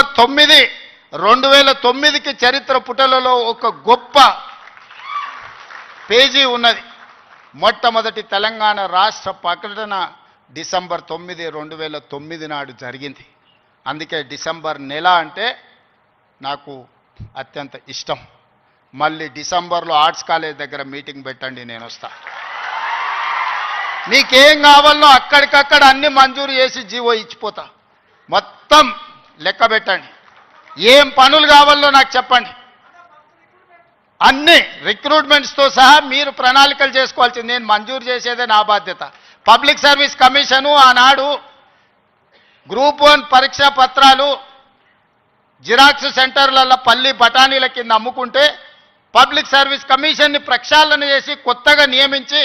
తొమ్మిది రెండు వేల తొమ్మిదికి చరిత్ర పుటలలో ఒక గొప్ప పేజీ ఉన్నది. మొట్టమొదటి తెలంగాణ రాష్ట్ర ప్రకటన డిసెంబర్ తొమ్మిది రెండు వేల తొమ్మిది నాడు జరిగింది. అందుకే డిసెంబర్ నెల అంటే నాకు అత్యంత ఇష్టం. మళ్ళీ డిసెంబర్లో ఆర్ట్స్ కాలేజ్ దగ్గర మీటింగ్ పెట్టండి నేను వస్తా. మీకేం కావాలో అక్కడికక్కడ అన్ని మంజూరు చేసి జీవో ఇచ్చిపోతా. మొత్తం లెక్క పెట్టండి. ఏం పనులు కావాలో నాకు చెప్పండి. అన్ని రిక్రూట్మెంట్స్తో సహా మీరు ప్రణాళికలు చేసుకోవాల్సింది. నేను మంజూరు చేసేదే నా బాధ్యత. పబ్లిక్ సర్వీస్ కమిషను ఆనాడు గ్రూప్ వన్ పరీక్షా పత్రాలు జిరాక్స్ సెంటర్లలో పల్లి బఠానీల కింద అమ్ముకుంటే పబ్లిక్ సర్వీస్ కమిషన్ని ప్రక్షాళన చేసి కొత్తగా నియమించి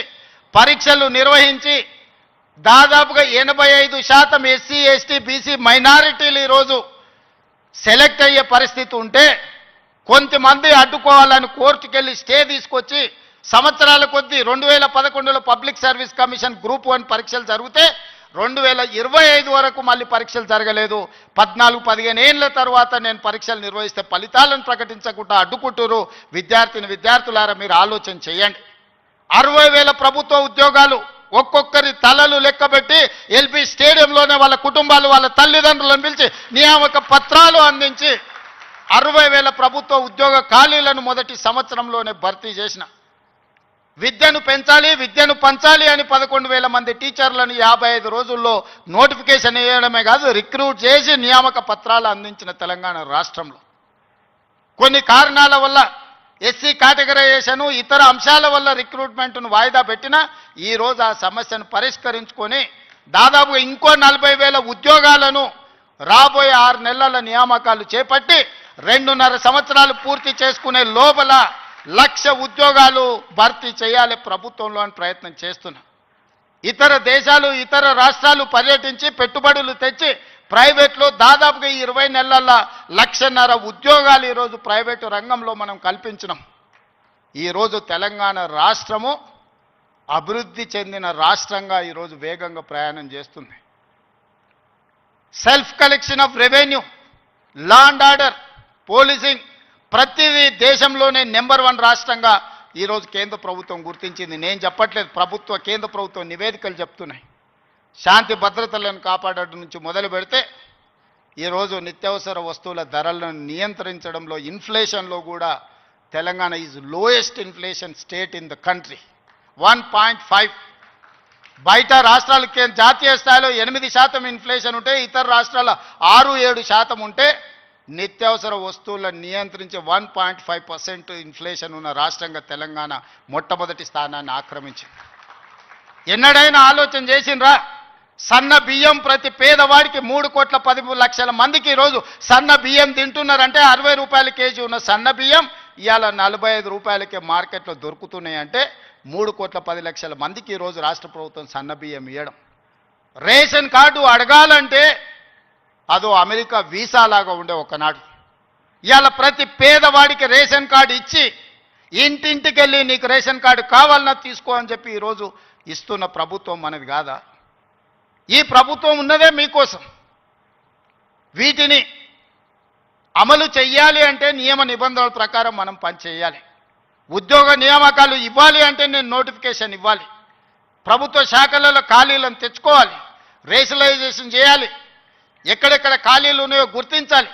పరీక్షలు నిర్వహించి దాదాపుగా ఎనభై ఐదు శాతం ఎస్సీ ఎస్టీ బీసీ మైనారిటీలు ఈరోజు సెలెక్ట్ అయ్యే పరిస్థితి ఉంటే కొంతమంది అడ్డుకోవాలని కోర్టుకెళ్ళి స్టే తీసుకొచ్చి సంవత్సరాల కొద్దీ రెండు వేల పదకొండులో public service commission group one పరీక్షలు జరిగితే రెండు వేల ఇరవై ఐదు వరకు మళ్ళీ పరీక్షలు జరగలేదు. పద్నాలుగు పదిహేను ఏళ్ళ తర్వాత నేను పరీక్షలు నిర్వహిస్తే ఫలితాలను ప్రకటించకుండా అడ్డుకుంటురు విద్యార్థిని విద్యార్థులారా మీరు ఆలోచన చేయండి. అరవై వేల ప్రభుత్వ ఉద్యోగాలు ఒక్కొక్కరి తలలు లెక్కబెట్టి ఎల్పి స్టేడియంలోనే వాళ్ళ కుటుంబాలు వాళ్ళ తల్లిదండ్రులను పిలిచి నియామక పత్రాలు అందించి అరవై వేల ప్రభుత్వ ఉద్యోగ ఖాళీలను మొదటి సంవత్సరంలోనే భర్తీ చేసిన. విద్యను పెంచాలి విద్యను పంచాలి అని పదకొండు వేల మంది టీచర్లను యాభై ఐదు రోజుల్లో నోటిఫికేషన్ వేయడమే కాదు రిక్రూట్ చేసి నియామక పత్రాలు అందించిన తెలంగాణ రాష్ట్రంలో. కొన్ని కారణాల వల్ల ఎస్సీ కేటగరైజేషన్ ఇతర అంశాల వల్ల రిక్రూట్మెంట్ను వాయిదా పెట్టినా ఈరోజు ఆ సమస్యను పరిష్కరించుకొని దాదాపుగా ఇంకో నలభై వేల ఉద్యోగాలను రాబోయే ఆరు నెలల నియామకాలు చేపట్టి రెండున్నర సంవత్సరాలు పూర్తి చేసుకునే లోపల లక్ష ఉద్యోగాలు భర్తీ చేయాలి ప్రభుత్వంలో అని ప్రయత్నం చేస్తున్నా. ఇతర దేశాలు ఇతర రాష్ట్రాలు పర్యటించి పెట్టుబడులు తెచ్చి ప్రైవేట్లో దాదాపుగా ఈ ఇరవై నెలల లక్షన్నర ఉద్యోగాలు ఈరోజు ప్రైవేటు రంగంలో మనం కల్పించినాం. ఈరోజు తెలంగాణ రాష్ట్రము అభివృద్ధి చెందిన రాష్ట్రంగా ఈరోజు వేగంగా ప్రయాణం చేస్తుంది. Self collection of revenue law and order policing ప్రతిదీ దేశంలోనే నెంబర్ వన్ రాష్ట్రంగా ఈరోజు కేంద్ర ప్రభుత్వం గుర్తించింది. నేను చెప్పట్లేదు ప్రభుత్వ కేంద్ర ప్రభుత్వం నివేదికలు చెప్తున్నాయి. శాంతి భద్రతలను కాపాడటం నుంచి మొదలు పెడితే ఈరోజు నిత్యావసర వస్తువుల ధరలను నియంత్రించడంలో ఇన్ఫ్లేషన్లో కూడా Telangana is lowest inflation state in the country one point five బయట రాష్ట్రాలకి జాతీయ స్థాయిలో ఎనిమిది శాతం ఇన్ఫ్లేషన్ ఉంటే ఇతర రాష్ట్రాల ఆరు ఏడు శాతం ఉంటే నిత్యావసర వస్తువులను నియంత్రించే one point five percent inflation ఉన్న రాష్ట్రంగా తెలంగాణ మొట్టమొదటి స్థానాన్ని ఆక్రమించింది. ఎన్నడైనా ఆలోచన చేసిండ్రా? సన్న బియ్యం ప్రతి పేదవాడికి మూడు కోట్ల పది లక్షల మందికి ఈరోజు సన్న బియ్యం తింటున్నారంటే అరవై రూపాయల కేజీ ఉన్న సన్న బియ్యం ఇవాళ నలభై ఐదు రూపాయలకే మార్కెట్లో దొరుకుతున్నాయి అంటే మూడు కోట్ల పది లక్షల మందికి ఈరోజు రాష్ట్ర ప్రభుత్వం సన్న బియ్యం ఇవ్వడం రేషన్ కార్డు అడగాలంటే అదో అమెరికా వీసా లాగా ఉండే ఒకనాడు. ఇవాళ ప్రతి పేదవాడికి రేషన్ కార్డు ఇచ్చి ఇంటింటికి వెళ్ళి నీకు రేషన్ కార్డు కావాలన్నా తీసుకో అని చెప్పి ఈరోజు ఇస్తున్న ప్రభుత్వం మనది కాదా? ఈ ప్రభుత్వం ఉన్నదే మీకోసం. వీటిని అమలు చెయ్యాలి అంటే నియమ నిబంధనల ప్రకారం మనం పనిచేయాలి ఉద్యోగ నియామకాలు ఇవ్వాలి అంటే నేను నోటిఫికేషన్ ఇవ్వాలి. ప్రభుత్వ శాఖలలో ఖాళీలను తెచ్చుకోవాలి. రేషనలైజేషన్ చేయాలి. ఎక్కడెక్కడ ఖాళీలు ఉన్నాయో గుర్తించాలి.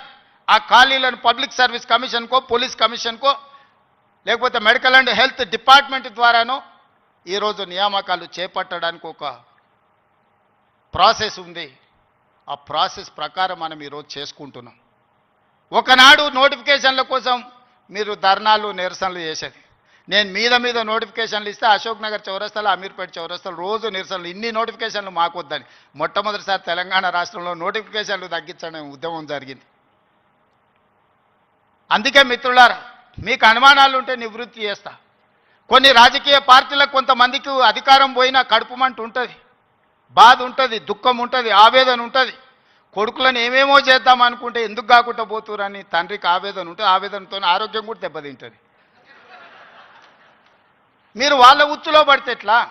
ఆ ఖాళీలను పబ్లిక్ సర్వీస్ కమిషన్కో పోలీస్ కమిషన్కో లేకపోతే మెడికల్ అండ్ హెల్త్ డిపార్ట్మెంట్ ద్వారానో ఈరోజు నియామకాలు చేపట్టడానికి ఒక ప్రాసెస్ ఉంది. ఆ ప్రాసెస్ ప్రకారం మనం ఈరోజు చేసుకుంటున్నాం. ఒకనాడు నోటిఫికేషన్ల కోసం మీరు ధర్నాలు నిరసనలు చేసేది. నేను మీద మీద నోటిఫికేషన్లు ఇస్తే అశోక్ నగర్ చౌరస్తాలు అమీర్పేట చౌరస్తాలు రోజు నిరసనలు ఇన్ని నోటిఫికేషన్లు మాకు వద్దని మొట్టమొదటిసారి తెలంగాణ రాష్ట్రంలో నోటిఫికేషన్లు తగ్గించడం ఉద్యమం జరిగింది. అందుకే మిత్రులారా మీకు అనుమానాలు ఉంటే నివృత్తి చేస్తా. కొన్ని రాజకీయ పార్టీలకు కొంతమందికి అధికారం పోయినా కడుపుమంట ఉంటుంది. బాధ ఉంటుంది దుఃఖం ఉంటుంది ఆవేదన ఉంటుంది. కొడుకులను ఏమేమో చేద్దాం అనుకుంటే ఎందుకు కాకుండా పోతురని తండ్రికి ఆవేదన ఉంటుంది ఆవేదనతో ఆరోగ్యం కూడా దెబ్బతింటుంది. మీరు వాళ్ళ ఉచ్చులో పడితే ఎట్లా?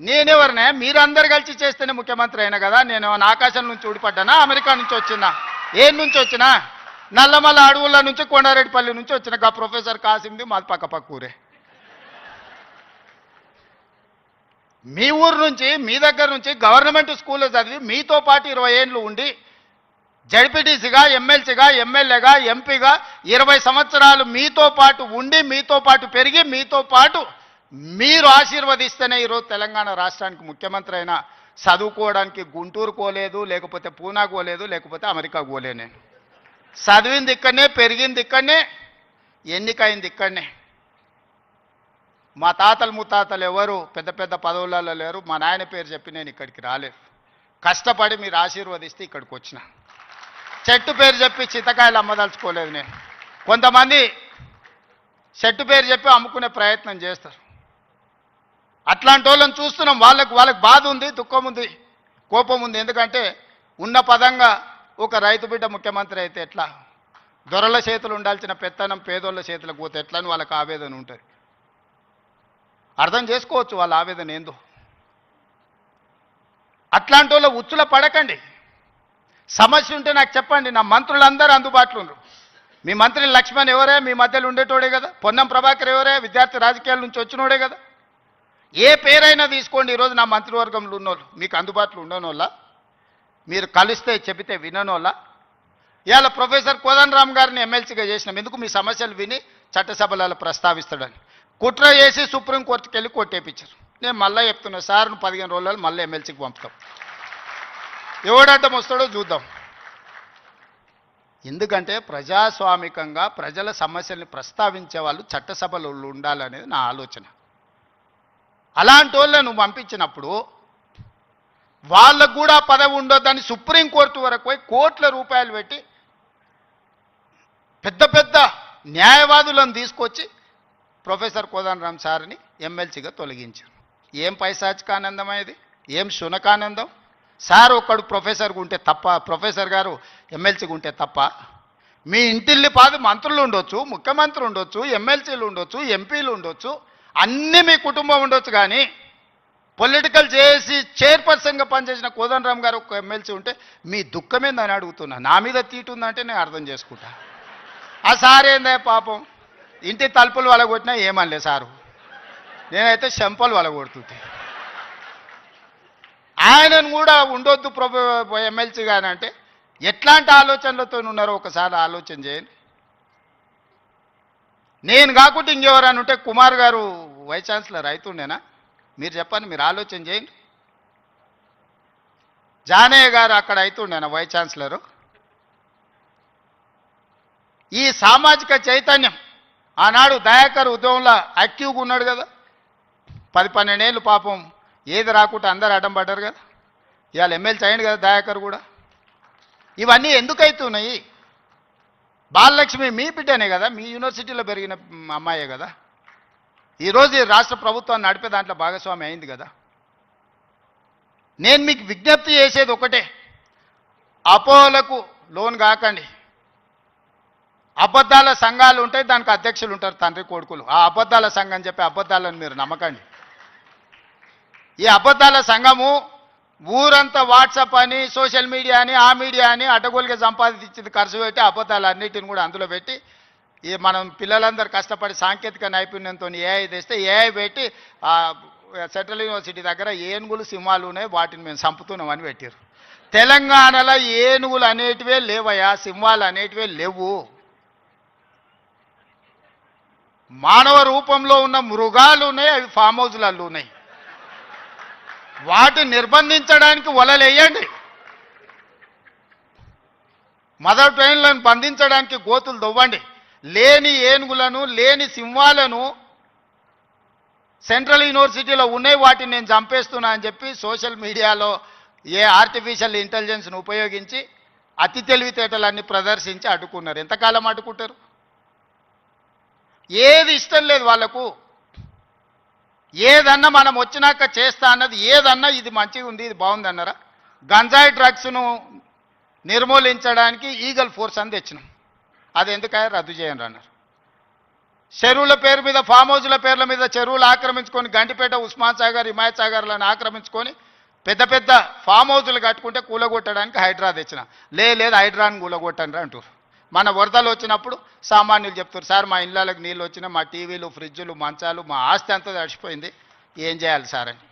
నేనెవరినే? మీరందరు కలిసి చేస్తేనే ముఖ్యమంత్రి అయినా కదా? నేను ఆకాశం నుంచి ఊడిపడ్డానా? అమెరికా నుంచి వచ్చినా? ఏ నుంచి వచ్చినా? నల్లమల్ల అడవుల నుంచి కొండారెడ్డిపల్లి నుంచి వచ్చిన ప్రొఫెసర్ కాసింది మాది పక్క పక్క ఊరే మీ ఊరు నుంచి మీ దగ్గర నుంచి గవర్నమెంట్ స్కూల్లో చదివి మీతో పాటు ఇరవై ఏళ్ళు ఉండి జడ్పీటీసీగా ఎమ్మెల్సీగా ఎమ్మెల్యేగా ఎంపీగా ఇరవై సంవత్సరాలు మీతో పాటు ఉండి మీతో పాటు పెరిగి మీతో పాటు మీరు ఆశీర్వదిస్తేనే ఈరోజు తెలంగాణ రాష్ట్రానికి ముఖ్యమంత్రి అయినా చదువుకోవడానికి గుంటూరు పోలేదు లేకపోతే పూనా పోలేదు లేకపోతే అమెరికా పోలే నేను చదివింది ఇక్కడనే పెరిగింది ఇక్కడనే ఎన్నికైంది ఇక్కడనే. మా తాతలు ముత్తాతలు ఎవరు? పెద్ద పెద్ద పదవులలో లేరు. మా నాయన పేరు చెప్పి నేను ఇక్కడికి రాలేదు. కష్టపడి మీరు ఆశీర్వదిస్తే ఇక్కడికి వచ్చిన. చెట్టు పేరు చెప్పి చిత్తకాయలు అమ్మదలుచుకోలేదు నేను. కొంతమంది చెట్టు పేరు చెప్పి అమ్ముకునే ప్రయత్నం చేస్తారు. అట్లాంటి వాళ్ళని చూస్తున్నాం. వాళ్ళకి వాళ్ళకి బాధ ఉంది దుఃఖం ఉంది కోపం ఉంది. ఎందుకంటే ఉన్న పదంగా ఒక రైతు బిడ్డ ముఖ్యమంత్రి అయితే ఎట్లా? దొరల చేతులు ఉండాల్సిన పెత్తనం పేదోళ్ళ చేతులకు పోతే ఎట్లా అని వాళ్ళకి ఆవేదన ఉంటుంది? అర్థం చేసుకోవచ్చు వాళ్ళ ఆవేదన ఏందో. అట్లాంటి వాళ్ళు ఉచ్చుల పడకండి. సమస్య ఉంటే నాకు చెప్పండి నా మంత్రులందరూ అందుబాటులో ఉన్నారు మీ మంత్రి లక్ష్మణ్ ఎవరే? మీ మధ్యలో ఉండేటోడే కదా. పొన్నం ప్రభాకర్ ఎవరే? విద్యార్థి రాజకీయాల నుంచి వచ్చినోడే కదా. ఏ పేరైనా తీసుకోండి. ఈరోజు నా మంత్రివర్గంలో ఉన్నోళ్ళు మీకు అందుబాటులో ఉండనోళ్ళ మీరు కలిస్తే చెబితే విననోళ్ళ. ఇవాళ ప్రొఫెసర్ కోదండరామ్ గారిని ఎమ్మెల్సీగా చేసినాం. ఎందుకు? మీ సమస్యలు విని చట్టసభలలో ప్రస్తావిస్తాడని. కుట్ర చేసి సుప్రీంకోర్టుకి వెళ్ళి కొట్టేపించారు నేను మళ్ళీ చెప్తున్నా సార్ నువ్వు పదిహేను రోజులు మళ్ళీ ఎమ్మెల్సీకి పంపుతాం ఎవడడ్డం వస్తాడో చూద్దాం. ఎందుకంటే ప్రజాస్వామికంగా ప్రజల సమస్యల్ని ప్రస్తావించే వాళ్ళు చట్టసభలో ఉండాలనేది నా ఆలోచన. అలాంటి వాళ్ళను పంపించినప్పుడు వాళ్ళకు కూడా పదవి ఉండొద్దని సుప్రీంకోర్టు వరకు పోయి కోట్ల రూపాయలు పెట్టి పెద్ద పెద్ద న్యాయవాదులను తీసుకొచ్చి ప్రొఫెసర్ కోదండరామ్ సార్ని ఎమ్మెల్సీగా తొలగించారు ఏం పైశాచికానందం ఇది ఏం శునకానందం? సార్ ఒక్కడు ప్రొఫెసర్గా ఉంటే తప్ప ప్రొఫెసర్ గారు ఎమ్మెల్సీగా ఉంటే తప్ప మీ ఇంటిల్లి పాదు మంత్రులు ఉండొచ్చు ముఖ్యమంత్రి ఉండొచ్చు ఎమ్మెల్సీలు ఉండొచ్చు ఎంపీలు ఉండొచ్చు అన్నీ మీ కుటుంబం ఉండొచ్చు కానీ పొలిటికల్ చేసి చైర్పర్సన్గా పనిచేసిన కోదండరామ్ గారు ఒక ఎమ్మెల్సీ ఉంటే మీ దుఃఖమేందని అడుగుతున్నా. నా మీద తీటుందంటే నేను అర్థం చేసుకుంటా. ఆ సార్ పాపం? ఇంటి తలుపులు వలగొట్టినా ఏమనలే సారు. నేనైతే చెంపలు వలగొడుతుంటే. ఆయనను కూడా ఉండొద్దు ప్రభు ఎమ్మెల్సీ గాని అంటే ఎట్లాంటి ఆలోచనలతో ఉన్నారో ఒకసారి ఆలోచన చేయండి. నేను కాకుండా ఇంకెవరని ఉంటే కుమార్ గారు వైస్ ఛాన్సలర్ అవుతుండేనా మీరు చెప్పండి మీరు ఆలోచన చేయండి. జానయ్య గారు అక్కడ అవుతుండేనా వైస్ ఛాన్సలరు? ఈ సామాజిక చైతన్యం ఆనాడు దయాకర్ ఉద్యమంలో యాక్టివ్గా ఉన్నాడు కదా. పది పన్నెండేళ్ళు పాపం ఏది రాకుండా అందరు అడ్డం పడ్డారు కదా. ఇవాళ ఎమ్మెల్సీ అయ్యండి కదా దయాకర్ కూడా. ఇవన్నీ ఎందుకైతున్నాయి? బాలలక్ష్మి మీ బిడ్డనే కదా మీ యూనివర్సిటీలో పెరిగిన అమ్మాయే కదా. ఈరోజు ఈ రాష్ట్ర ప్రభుత్వాన్ని నడిపే దాంట్లో భాగస్వామి అయింది కదా. నేను మీకు విజ్ఞప్తి చేసేది ఒకటే. అపోహలకు లోన్ కాకండి. అబద్ధాల సంఘాలు ఉంటాయి దానికి అధ్యక్షులు ఉంటారు తండ్రి కొడుకులు. ఆ అబద్ధాల సంఘం చెప్పి అబద్ధాలను మీరు నమ్మకండి. ఈ అబద్ధాల సంఘము ఊరంతా వాట్సాప్ అని సోషల్ మీడియా అని ఆ మీడియా అని అడ్డగోలుగా సంపాదించింది ఖర్చు పెట్టి అబద్ధాలు అన్నిటిని కూడా అందులో పెట్టి ఈ మనం పిల్లలందరూ కష్టపడి సాంకేతిక నైపుణ్యంతో ఏఐ తెస్తే ఏఐ పెట్టి సెంట్రల్ యూనివర్సిటీ దగ్గర ఏనుగులు సింహాలు ఉన్నాయి వాటిని మేము చంపుతున్నామని పెట్టారు తెలంగాణలో ఏనుగులు అనేటివే లేవయ్యా సింహాలు అనేటివే లేవు. మానవ రూపంలో ఉన్న మృగాలు ఉన్నాయి అవి ఫామ్ హౌస్లలో ఉన్నాయి వాటిని నిర్బంధించడానికి వలలేయండి. మదర్ ట్రైన్లను బంధించడానికి గోతులు దవ్వండి లేని ఏనుగులను లేని సింహాలను సెంట్రల్ యూనివర్సిటీలో ఉన్నాయి వాటిని నేను చంపేస్తున్నా అని చెప్పి సోషల్ మీడియాలో ఏ ఆర్టిఫిషియల్ ఇంటెలిజెన్స్ను ఉపయోగించి అతి తెలివితేటలన్నీ ప్రదర్శించి అడ్డుకున్నారు. ఎంతకాలం అడ్డుకుంటారు? ఏది ఇష్టం లేదు వాళ్ళకు. ఏదన్నా మనం వచ్చినాక చేస్తా అన్నది ఏదన్నా ఇది మంచిగా ఉంది ఇది బాగుంది అన్నారా? గంజాయి డ్రగ్స్ను నిర్మూలించడానికి ఈగల్ ఫోర్స్ అని తెచ్చినాం. అది ఎందుకయ్యా రద్దు చేయండి అన్నారు. చెరువుల పేరు మీద ఫామ్ హౌస్ల పేర్ల మీద చెరువులు ఆక్రమించుకొని గంటిపేట ఉస్మాన్ సాగర్ హిమాయత్ సాగర్లను ఆక్రమించుకొని పెద్ద పెద్ద ఫామ్ హౌజులు కట్టుకుంటే కూలగొట్టడానికి హైడ్రా తెచ్చిన. లే లేదు హైడ్రాని కూలగొట్టండి అంటారు మన వరదలు వచ్చినప్పుడు సామాన్యులు చెప్తారు సార్ మా ఇళ్ళకి నీళ్ళు వచ్చినా మా టీవీలు ఫ్రిడ్జులు మంచాలు మా ఆస్తి అంతా తడిచిపోయింది ఏం చేయాలి సార్ అని.